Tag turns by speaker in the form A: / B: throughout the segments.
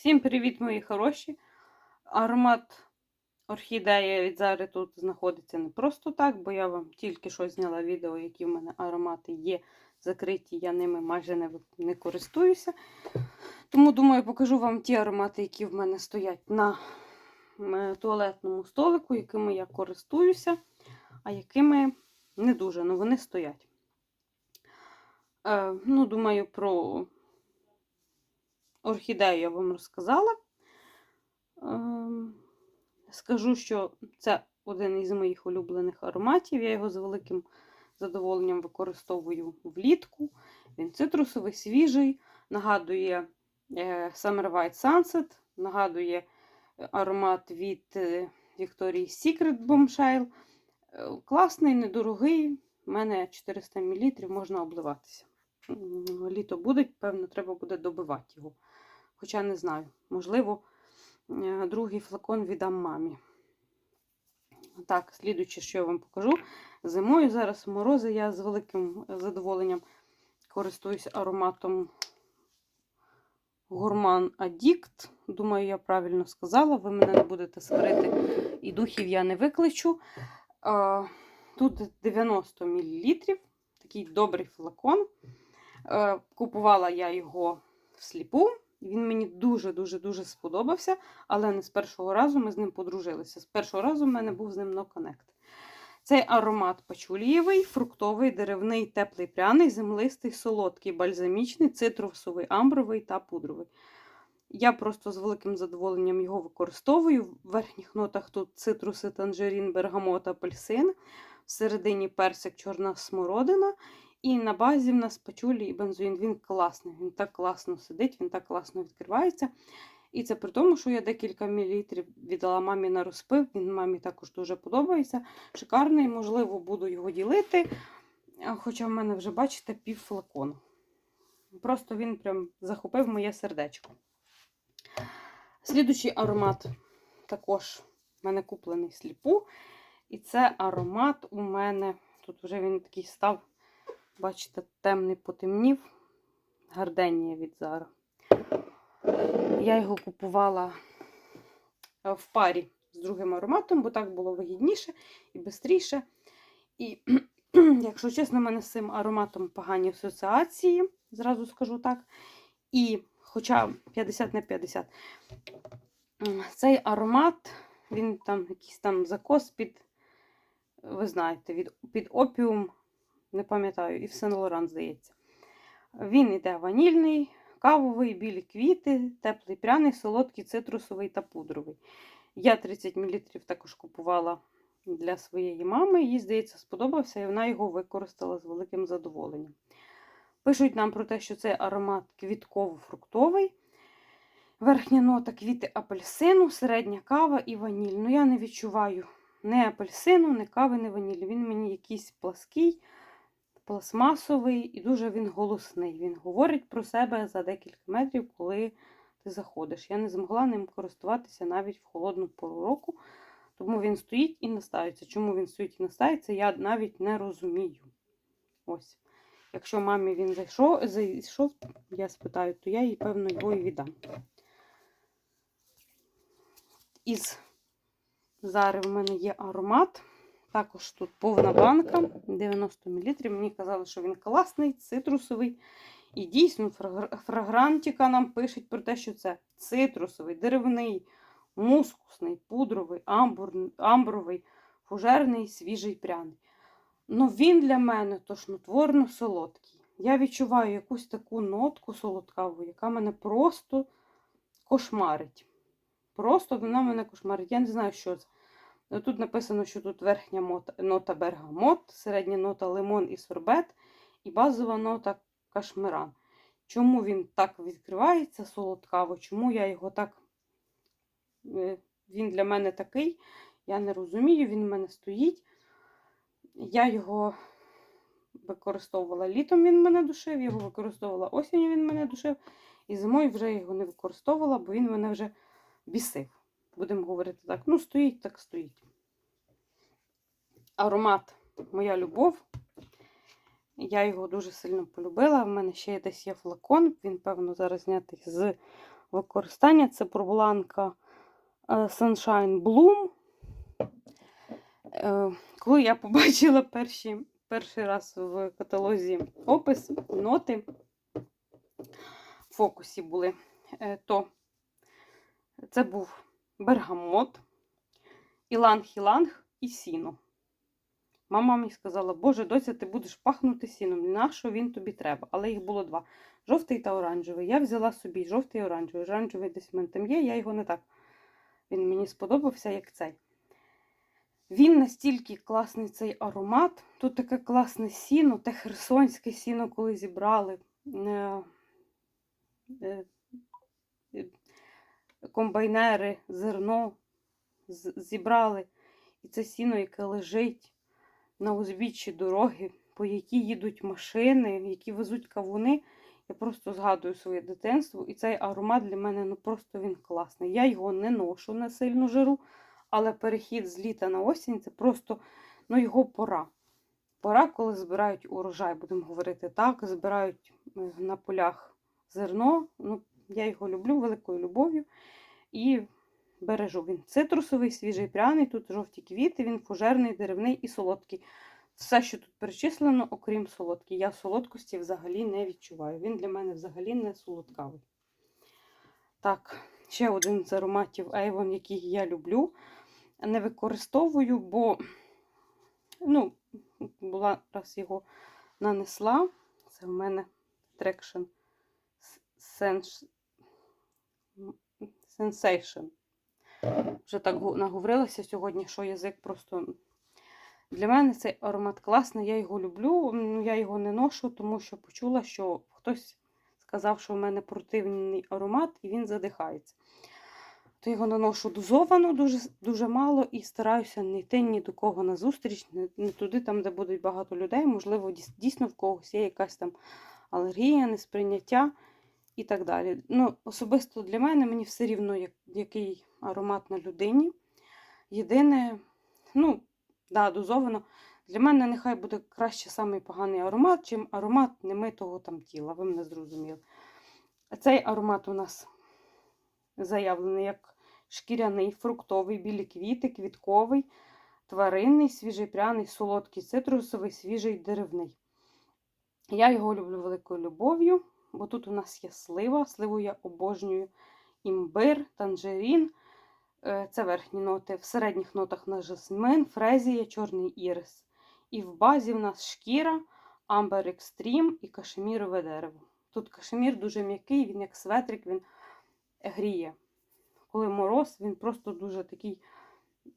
A: Всім привіт, мої хороші! Аромат орхідея від Зари тут знаходиться не просто так, бо я вам тільки що зняла відео, які в мене аромати є закриті, я ними майже не, не користуюся. Тому, думаю, покажу вам ті аромати, які в мене стоять на туалетному столику, якими я користуюся, а якими не дуже, але вони стоять. Е, ну, думаю, про орхідею я вам розказала. Ем, Скажу, що це один із моїх улюблених ароматів. Я його з великим задоволенням використовую влітку. Він цитрусовий, свіжий, нагадує е, Summer White Sunset, нагадує е, аромат від е, Victoria's Secret Bombshell. Класний, недорогий. У мене 400 мл можна обливатися. Літо буде, певно, треба буде добивати його. Хоча не знаю, можливо, е, другий флакон віддам мамі. Так, слідуюче, що я вам покажу. Зимою зараз морози, я з великим задоволенням користуюся ароматом Гурман Адікт. Думаю, я правильно сказала. Ви мене не будете сварити, і духів я не викличу. Тут 90 мл, такий добрий флакон. Е, Купувала я його всліпу. Він мені дуже-дуже-дуже сподобався, але не з першого разу ми з ним подружилися. З першого разу в мене був з ним Connect. Цей аромат пачулієвий, фруктовий, деревний, теплий, пряний, землистий, солодкий, бальзамічний, цитрусовий, амбровий та пудровий. Я просто з великим задоволенням його використовую. В верхніх нотах тут цитруси, танжерін, бергамот, апельсин, всередині персик, чорна смородина. І на базі в нас пачулі і бензоїн. Він класний, він так класно сидить, він так класно відкривається. І це при тому, що я декілька мілілітрів віддала мамі на розпив. Він мамі також дуже подобається. Шикарний, можливо, буду його ділити. Хоча в мене вже, бачите, пів флакону. Просто він прям захопив моє сердечко. Слідуючий аромат також в мене куплений сліпу. І це аромат у мене. Тут вже він такий став, бачите, темний потемнів. Гарденія від Зара. Я його купувала е, в парі з другим ароматом, бо так було вигідніше і швидше. І, якщо чесно, в мене з цим ароматом погані асоціації, зразу скажу так. І, хоча 50 на 50, цей аромат, він там якийсь там закос під, ви знаєте, від, під опіум, не пам'ятаю, і в Сен Лоран, здається. Він іде ванільний, кавовий, білі квіти, теплий пряний, солодкий, цитрусовий та пудровий. Я 30 мл також купувала для своєї мами. Їй, здається, сподобався, і вона його використала з великим задоволенням. Пишуть нам про те, що це аромат квітково-фруктовий. Верхня нота квіти апельсину, середня кава і ваніль. Ну, я не відчуваю ні апельсину, ні кави, ні ванілі. Він мені якийсь плаский, пластмасовий і дуже він голосний. Він говорить про себе за декілька метрів, коли ти заходиш. Я не змогла ним користуватися навіть в холодну пору року, тому він стоїть і настається. Чому він стоїть і настається, я навіть не розумію. Ось. Якщо мамі він зайшов, зайшов, я спитаю, то я їй, певно, його і віддам. Із Зари в мене є аромат. Також тут повна банка 90 мл. Мені казали, що він класний, цитрусовий. І дійсно, фрагр- фрагрантіка нам пишуть про те, що це цитрусовий, деревний, мускусний, пудровий, амбур, амбровий, фужерний, свіжий пряний. Ну, він для мене тошнотворно солодкий. Я відчуваю якусь таку нотку солодкаву, яка мене просто кошмарить. Просто вона мене кошмарить. Я не знаю, що це. Ну, Тут написано, що тут верхня нота бергамот, середня нота лимон і сорбет, і базова нота кашмиран. Чому він так відкривається солодкаво? Чому я його так. е, Він для мене такий, я не розумію, він в мене стоїть. Я його використовувала літом, він мене душив, його використовувала осінню, він мене душив. І зимою вже його не використовувала, бо він мене вже бісив. Будемо говорити так. Ну, стоїть, так стоїть. Аромат моя любов. Я його дуже сильно полюбила. В мене ще десь є флакон. Він, певно, зараз знятий з використання. Це пробуланка е, Sunshine Bloom. Е, Коли я побачила перші, перший раз в каталозі опис, ноти в фокусі були, е, то це був бергамот, іланг-іланг і сіно. Мама мені сказала, Боже, доця, ти будеш пахнути сіном. На що він тобі треба? Але їх було два: жовтий та оранжевий. Я взяла собі жовтий і оранжевий. Оранжевий десь в мене там є, я його не так. Він мені сподобався, як цей. Він настільки класний цей аромат. Тут таке класне сіно, те херсонське сіно, коли зібрали. Комбайнери, зерно зібрали. І це сіно, яке лежить на узбіччі дороги, по якій їдуть машини, які везуть кавуни. Я просто згадую своє дитинство, і цей аромат для мене ну просто він класний. Я його не ношу на сильну жару, але перехід з літа на осінь це просто ну, його пора. Пора, коли збирають урожай, будемо говорити так, збирають е, на полях зерно. Ну, я його люблю великою любов'ю і бережу. Він цитрусовий, свіжий пряний, тут жовті квіти, він фужерний, деревний і солодкий. Все, що тут перечислено, окрім солодкий. Я солодкості взагалі не відчуваю. Він для мене взагалі не солодкавий. Так, ще один з ароматів Avon, який я люблю. Не використовую, бо ну, була раз його нанесла. Це в мене Traction Sens- Sensation. Вже так наговорилася сьогодні, що язик просто. Для мене цей аромат класний, я його люблю. м, Я його не ношу, тому що почула, що хтось сказав, що в мене противний аромат і він задихається. То його наношу дозовано дуже, дуже мало і стараюся не йти ні до кого на зустріч, не, не туди, там, де будуть багато людей. Можливо, дійсно в когось є якась там алергія, несприйняття і так далі. Ну, особисто для мене мені все рівно, як, який аромат на людині. Єдине, ну, да, дозовано. Для мене нехай буде краще самий поганий аромат, чим аромат немитого там тіла. Ви мене зрозуміли. Цей аромат у нас заявлений як шкіряний, фруктовий, білі квіти, квітковий, тваринний, свіжий пряний, солодкий, цитрусовий, свіжий деревний. Я його люблю великою любов'ю, бо тут у нас є слива. Сливу я обожнюю імбир, танжерін. Е, Це верхні ноти. В середніх нотах на жасмин, фрезія, чорний ірис. І в базі в нас шкіра, амбер екстрім і кашемірове дерево. Тут кашемір дуже м'який, він як светрик, він гріє. Коли мороз, він просто дуже такий,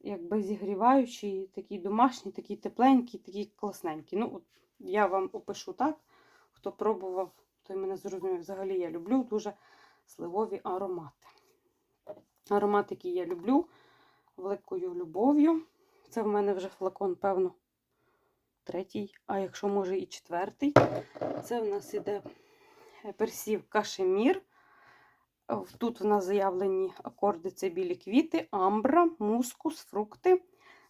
A: якби зігріваючий, такий домашній, такий тепленький, такий класненький. Ну, от я вам опишу так. Хто пробував, той мене зрозумів. Взагалі я люблю дуже сливові аромати. Аромат, який я люблю великою любов'ю. Це в мене вже флакон, певно, третій, а якщо може і четвертий. Це в нас іде персів кашемір. Тут в нас заявлені акорди: це білі квіти, амбра, мускус, фрукти,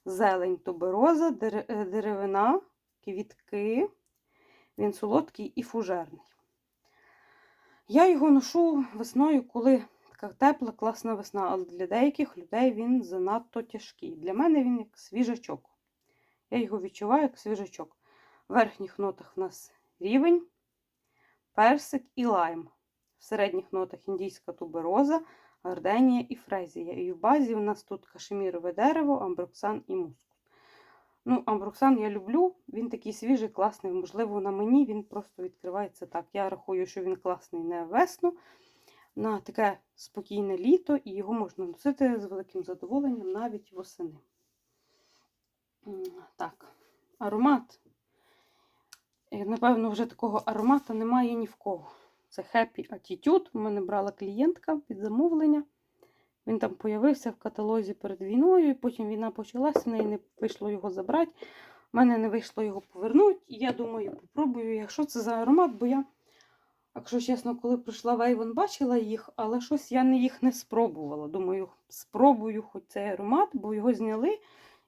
A: зелень, тубероза, е, деревина, квітки. Він солодкий і фужерний. Я його ношу весною, коли така тепла, класна весна, але для деяких людей він занадто тяжкий. Для мене він як свіжачок. Я його відчуваю як свіжачок. В верхніх нотах в нас рівень, персик і лайм. В середніх нотах індійська тубероза, гарденія і фрезія. І в базі у нас тут кашемірове дерево, амброксан і мускус. Ну, амброксан я люблю, він такий свіжий, класний. Можливо, на мені він просто відкривається так. Я рахую, що він класний на весну, на таке спокійне літо, і його можна носити з великим задоволенням навіть восени. Так, аромат. Е, Напевно, вже такого аромату немає ні в кого. Це Happy Attitude. У мене брала клієнтка під замовлення. Він там появився в каталозі перед війною, і потім війна почалася, в неї не вийшло його забрати. У мене не вийшло його повернути. І я думаю, попробую, якщо це за аромат, бо я, якщо чесно, коли прийшла в Avon, бачила їх, але щось я не їх не спробувала. Думаю, спробую хоч цей аромат, бо його зняли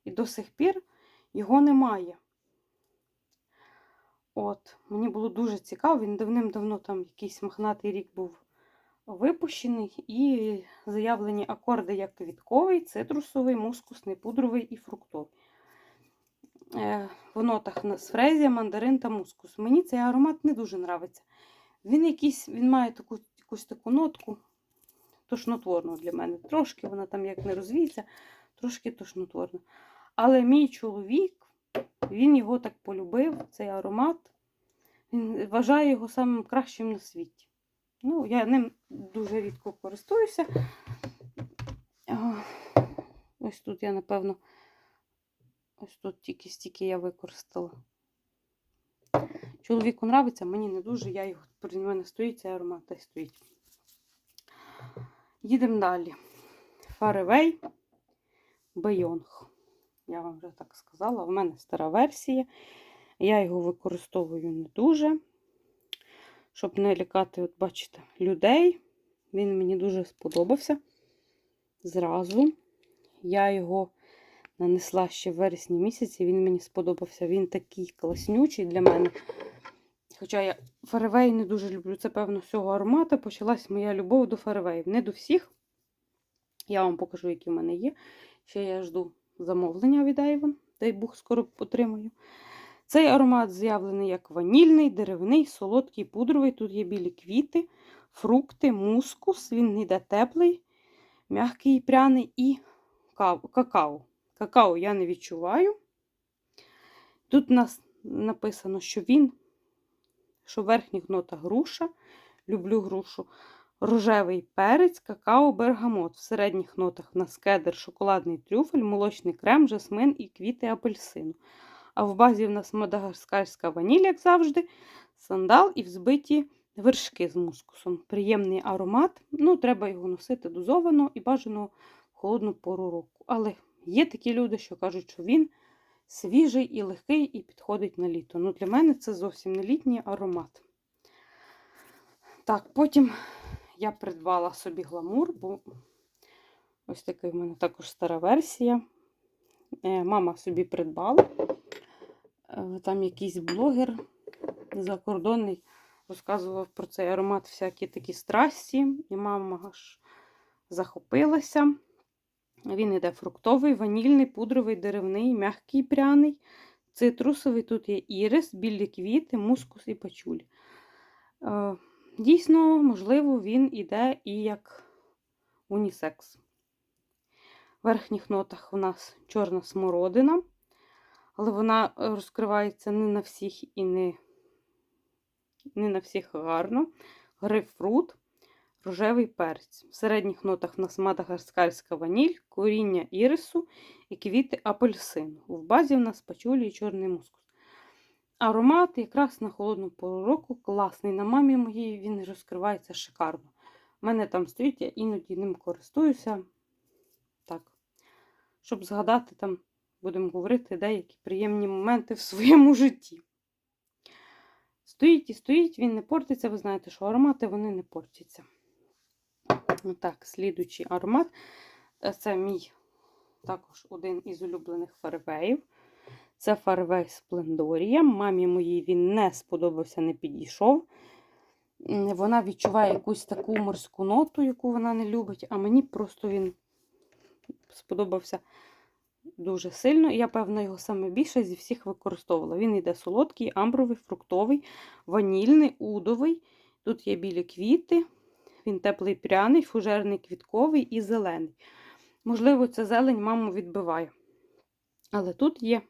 A: і до сих пір його немає. От, мені було дуже цікаво, він давним-давно там якийсь мохнатий рік був випущений і заявлені акорди як квітковий, цитрусовий, мускусний, пудровий і фруктовий. Е, В нотах у фрезія, мандарин та мускус. Мені цей аромат не дуже подобається. Він якийсь, він має таку, якусь таку нотку тошнотворну для мене. Трошки вона там як не розвіється, трошки тошнотворна. Але мій чоловік, він його так полюбив, цей аромат. Він вважає його самим кращим на світі. Ну, я ним дуже рідко користуюся. Ось тут я, напевно, ось тут тільки стільки я використала. Чоловіку нравиться, мені не дуже, я його перед мене стоїть, цей аромат та стоїть. Їдемо далі. Фаревей Бейонг. Я вам вже так сказала. У мене стара версія. Я його використовую не дуже, щоб не лякати, от бачите, людей. Він мені дуже сподобався. Зразу. Я його нанесла ще в вересні місяці, він мені сподобався. Він такий класнючий для мене. Хоча я фаревей не дуже люблю. Це, певно, з цього аромату почалась моя любов до фаревеїв. Не до всіх. Я вам покажу, які в мене є. Ще я жду замовлення від Avon. Дай Бог скоро отримаю. Цей аромат з'явлений як ванільний, деревний, солодкий, пудровий. Тут є білі квіти, фрукти, мускус. Він йде теплий, м'який, пряний і какао. Какао я не відчуваю. Тут у нас написано, що він, що верхніх нотах груша. Люблю грушу. Рожевий перець, какао, бергамот. В середніх нотах в нас кедр, шоколадний трюфель, молочний крем, жасмин і квіти апельсину. А в базі в нас мадагаскарська ваніль, як завжди, сандал і взбиті вершки з мускусом. Приємний аромат. Ну, треба його носити дозовано і бажано в холодну пору року. Але є такі люди, що кажуть, що він свіжий і легкий і підходить на літо. Ну, для мене це зовсім не літній аромат. Так, потім я придбала собі гламур, бо ось такий в мене також стара версія. Е, Мама собі придбала. Е, Там якийсь блогер закордонний розказував про цей аромат всякі такі страсті, і мама аж захопилася. Він іде фруктовий, ванільний, пудровий, деревний, м'який пряний, цитрусовий. Тут є ірис, білі квіти, мускус і пачуль. Е, Дійсно, можливо, він іде і як унісекс. В верхніх нотах у нас чорна смородина, але вона розкривається не на всіх і не, не на всіх гарно. Грейпфрут, рожевий перець. В середніх нотах у нас мадагаскарська ваніль, коріння ірису і квіти апельсину. В базі в нас пачулі і чорний мускус. Аромат якраз на холодну пору року класний. На мамі моїй він розкривається шикарно. У мене там стоїть, я іноді ним користуюся. Так. Щоб згадати, там, будемо говорити, деякі приємні моменти в своєму житті. Стоїть і стоїть, він не портиться. Ви знаєте, що аромати вони не портяться. Так, слідуючий аромат. Це мій також один із улюблених фарвеїв. Це фарвей Сплендорія. Мамі моїй він не сподобався, не підійшов. Вона відчуває якусь таку морську ноту, яку вона не любить, а мені просто він сподобався дуже сильно. Я, певно, його саме більше зі всіх використовувала. Він йде солодкий, амбровий, фруктовий, ванільний, удовий. Тут є білі квіти, він теплий пряний, фужерний, квітковий і зелений. Можливо, ця зелень маму відбиває. Але тут є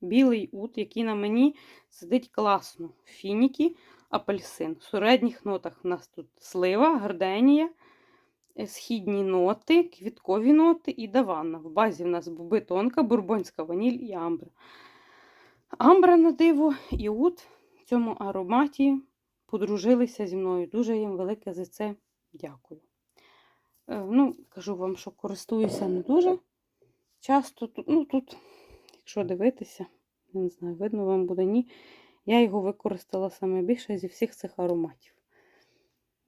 A: білий ут, який на мені сидить класно. Фініки, апельсин. В середніх нотах у нас тут слива, гарденія, східні ноти, квіткові ноти і даванна. В базі в нас боби тонка, бурбонська ваніль і амбра. Амбра на диво і ут в цьому ароматі подружилися зі мною. Дуже їм велике за це дякую. Е, Ну, кажу вам, що користуюся не дуже часто. Ну, тут, якщо дивитися, не знаю, видно вам буде ні. Я його використала саме більше зі всіх цих ароматів.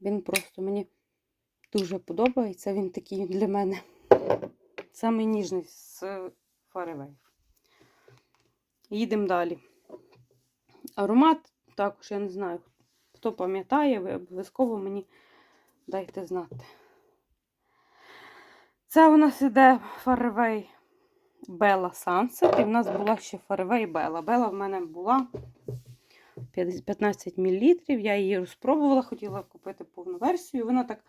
A: Він просто мені дуже подобається. Він такий для мене самий ніжний з фаревеїв. Їдемо далі. Аромат також, я не знаю, хто пам'ятає, ви обов'язково мені дайте знати. Це у нас іде фарвей Бела Sunset. І в нас була ще фарвей Бела. Бела в мене була 15 мл. Я її розпробувала, хотіла купити повну версію. Вона так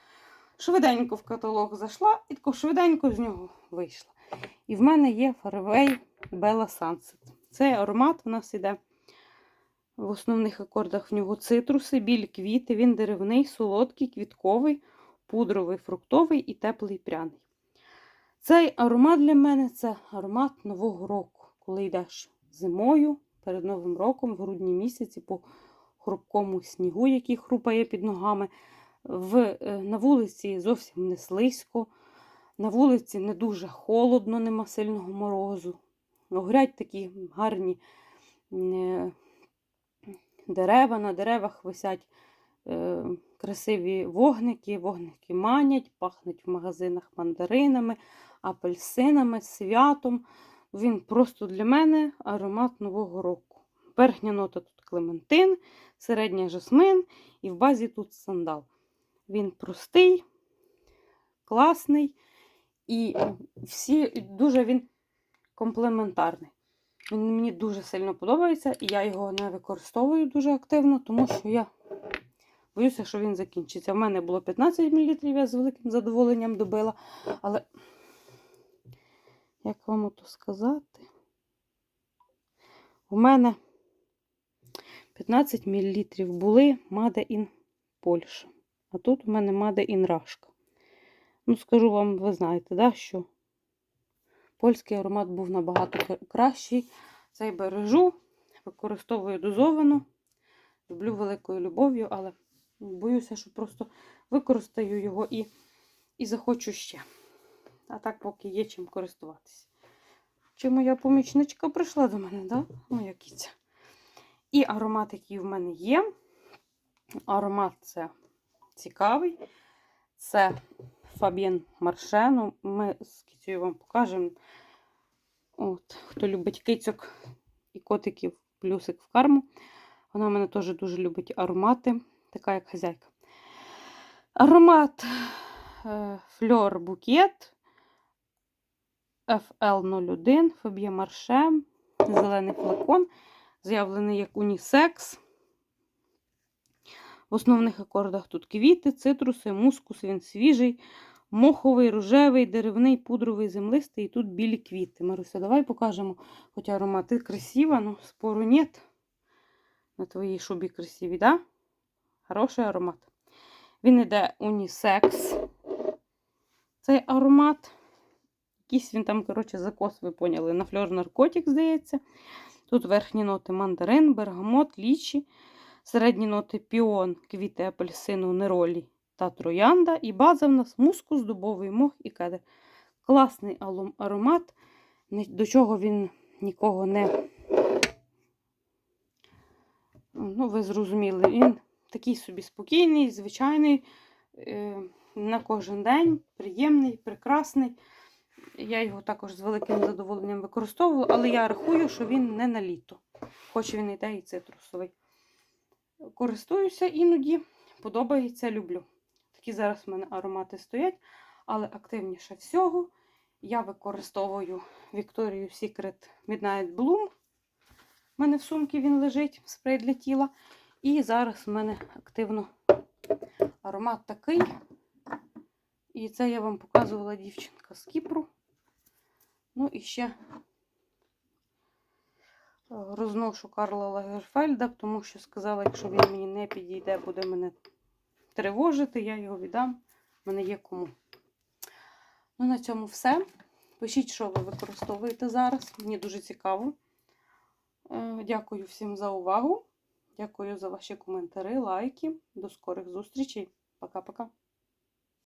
A: швиденько в каталог зайшла і тако швиденько з нього вийшла. І в мене є фарвей Bella Sunset. Цей аромат у нас іде в основних акордах в нього цитруси, білі квіти, він деревний, солодкий, квітковий, пудровий, фруктовий і теплий пряний. Цей аромат для мене це аромат Нового року, коли йдеш зимою перед Новим роком, в грудні місяці, по хрупкому снігу, який хрупає під ногами. В, е, на вулиці зовсім не слизько, на вулиці не дуже холодно, нема сильного морозу. Горять такі гарні е, дерева, на деревах висять е, красиві вогники, вогники манять, пахнуть в магазинах мандаринами, апельсинами, святом. Він просто для мене аромат Нового року. Верхня нота тут клементин, середня жасмин і в базі тут сандал. Він простий, класний і всі дуже він комплементарний. Він мені дуже сильно подобається, і я його не використовую дуже активно, тому що я боюся, що він закінчиться. У мене було 15 мл, я з великим задоволенням добила. Але, як вам то сказати, у мене 15 мл були Made in Польща. А тут у мене Made in Рашка. Ну, скажу вам, ви знаєте, да, що польський аромат був набагато кращий. Цей бережу, використовую дозовано. Люблю великою любов'ю, але боюся, що просто використаю його і, і захочу ще. А так, поки є чим користуватися. Чи моя помічничка прийшла до мене, да? Моя кіця. І аромат, який в мене є. Аромат це цікавий. Це Фаб'єн Маршену. Ми з кицею вам покажемо. От, Хто любить кицьок і котиків, плюсик в карму. Вона в мене теж дуже любить аромати, така як хазяйка. Аромат е, Фльор Букет FL01 Фаб'є Марше, зелений флакон, заявлений як унісекс. В основних акордах тут квіти, цитруси, мускус, він свіжий, моховий, рожевий, деревний, пудровий, землистий і тут білі квіти. Маруся, давай покажемо. Хоча аромати красиво, но спору нет. На твоїй шубі красиві, да? Хороший аромат. Він іде унісекс. Цей аромат. Якийсь він там, коротше, закос, ви поняли, на фльор наркотик, здається. Тут верхні ноти мандарин, бергамот, лічі. Середні ноти піон, квіти апельсину, неролі та троянда. І база в нас мускус, дубовий мох і кедр. Класний аромат, до чого він нікого не. Ну, ви зрозуміли, він такий собі спокійний, звичайний, е, на кожен день, приємний, прекрасний. Я його також з великим задоволенням використовувала, але я рахую, що він не на літо, хоч він іде і цитрусовий користуюся іноді, подобається, люблю. Такі зараз в мене аромати стоять, але активніше всього я використовую Victoria's Secret Midnight Bloom. У мене в сумці він лежить, спрей для тіла. І зараз в мене активно аромат такий. І це я вам показувала дівчинка з Кіпру. Ну і ще розношу Карла Лагерфельда, тому що сказала, якщо він мені не підійде, буде мене тривожити, я його віддам. Мене є кому. Ну, на цьому все. Пишіть, що ви використовуєте зараз. Мені дуже цікаво. Е, Дякую всім за увагу. Дякую за ваші коментарі, лайки. До скорих зустрічей. Пока-пока.